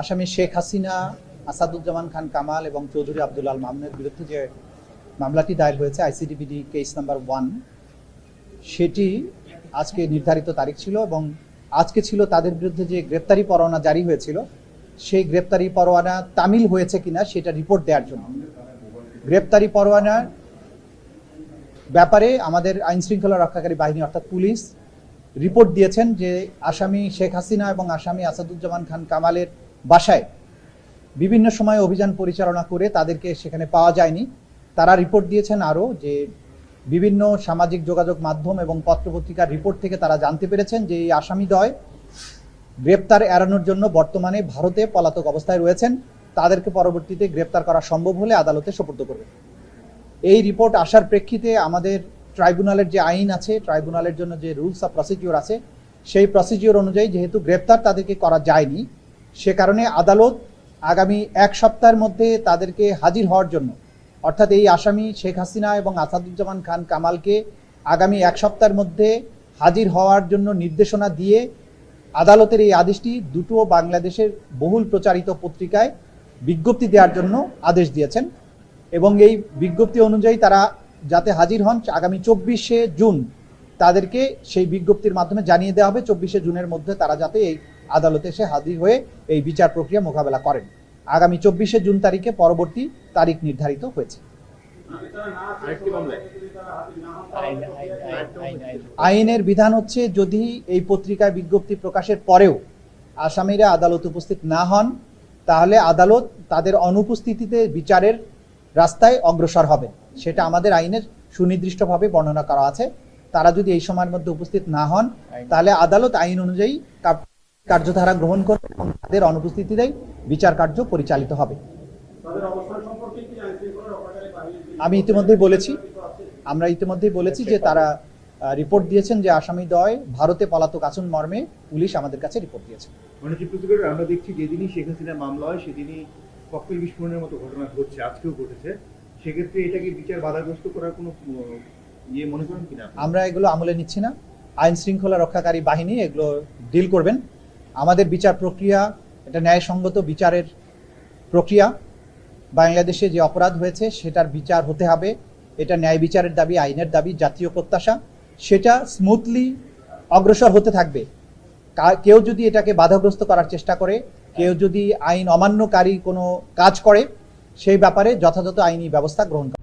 আসামি শেখ হাসিনা, আসাদুজ্জামান খান কামাল এবং চৌধুরী আব্দুল আল মামুনের বিরুদ্ধে যে মামলাটি দায়ের হয়েছে আইসিডিবিডি কেস নাম্বার ওয়ান, সেটি আজকে নির্ধারিত তারিখ ছিল এবং আজকে ছিল তাদের বিরুদ্ধে যে গ্রেপ্তারি পরোয়ানা জারি হয়েছিল, সেই গ্রেপ্তারি পরোয়ানা তামিল হয়েছে কিনা সেটা রিপোর্ট দেওয়ার জন্য। গ্রেপ্তারি পরোয়ানার ব্যাপারে আমাদের আইন শৃঙ্খলা রক্ষাকারী বাহিনী অর্থাৎ পুলিশ রিপোর্ট দিয়েছেন যে আসামি শেখ হাসিনা এবং আসামি আসাদুজ্জামান খান কামালের বাসায় বিভিন্ন সময় অভিযান পরিচালনা করে তাদেরকে সেখানে পাওয়া যায়নি। তারা রিপোর্ট দিয়েছেন আরও যে বিভিন্ন সামাজিক যোগাযোগ মাধ্যম এবং পত্রপত্রিকার রিপোর্ট থেকে তারা জানতে পেরেছেন যে এই আসামিদ্বয় গ্রেপ্তার এড়ানোর জন্য বর্তমানে ভারতে পলাতক অবস্থায় রয়েছেন। তাদেরকে পরবর্তীতে গ্রেপ্তার করা সম্ভব হলে আদালতে সোপর্দ করবে। এই রিপোর্ট আসার প্রেক্ষিতে আমাদের ট্রাইব্যুনালের যে আইন আছে, ট্রাইব্যুনালের জন্য যে রুলস অফ প্রসিডিওর আছে, সেই প্রসিডিওর অনুযায়ী যেহেতু গ্রেপ্তার তাদেরকে করা যায়নি, সে কারণে আদালত আগামী এক সপ্তাহের মধ্যে তাদেরকে হাজির হওয়ার জন্য, অর্থাৎ এই আসামি শেখ হাসিনা এবং আসাদুজ্জামান খান কামালকে আগামী এক সপ্তাহের মধ্যে হাজির হওয়ার জন্য নির্দেশনা দিয়ে আদালতের এই আদেশটি দুটো বাংলাদেশের বহুল প্রচারিত পত্রিকায় বিজ্ঞপ্তি দেওয়ার জন্য আদেশ দিয়েছেন এবং এই বিজ্ঞপ্তি অনুযায়ী তারা যাতে হাজির হন, আগামী চব্বিশে জুন তাদেরকে সেই বিজ্ঞপ্তির মাধ্যমে জানিয়ে দেওয়া হবে। চব্বিশে জুনের মধ্যে তারা যাতে এই আদালতে এসে হাজির হয়ে এই বিচার প্রক্রিয়া মোকাবেলা করেন। আগামী চব্বিশে জুন তারিখে পরবর্তী তারিখ নির্ধারিত হয়েছে। আইনের বিধান হচ্ছে, যদি এই পত্রিকায় বিজ্ঞপ্তি প্রকাশের পরেও আসামিরা আদালত উপস্থিত না হন, তাহলে আদালত তাদের অনুপস্থিতিতে বিচারের রাস্তায় অগ্রসর হবে সেটা আমাদের আইনের সুনির্দিষ্টভাবে বর্ণনা করা আছে। তারা যদি এই সময়ের মধ্যে উপস্থিত না হন তাহলে আদালত আইন অনুযায়ী কার্যধারা গ্রহণ করবে এবং তাদের অনুপস্থিতিতেই বিচার কার্য পরিচালিত হবে। আমি ইতিমধ্যেই বলেছি আমরা ইতিমধ্যেই বলেছি যে তারা রিপোর্ট দিয়েছেন যে আসামি দয় ভারতে পলাতক আচরণ মর্মে পুলিশ আমাদের কাছে রিপোর্ট দিয়েছে। আমরা দেখছি যেদিনই শেখ হাসিনার মামলা হয় সেদিনই ককটেল বিস্ফোরণের মতো ঘটনা ঘটছে, আজকেও ঘটেছে। সেক্ষেত্রে এটাকে বিচার বাধাগ্রস্ত করার কোনো ইয়ে মনে করেন কিনা? আমরা এগুলো আমলে নিচ্ছি না। আইন শৃঙ্খলা রক্ষাকারী বাহিনী এগুলো ডিল করবেন। আমাদের বিচার প্রক্রিয়া, এটা ন্যায়সঙ্গত বিচারের প্রক্রিয়া। বাংলাদেশে যে অপরাধ হয়েছে, সেটার বিচার হতে হবে। এটা ন্যায় বিচারের দাবি, আইনের দাবি, জাতীয় প্রত্যাশা। সেটা স্মুথলি অগ্রসর হতে থাকবে। কেউ যদি এটাকে বাধাগ্রস্ত করার চেষ্টা করে কেউ যদি আইন অমান্যকারী কোনো কাজ করে সেই ব্যাপারে যথাযথ আইনি ব্যবস্থা গ্রহণ করা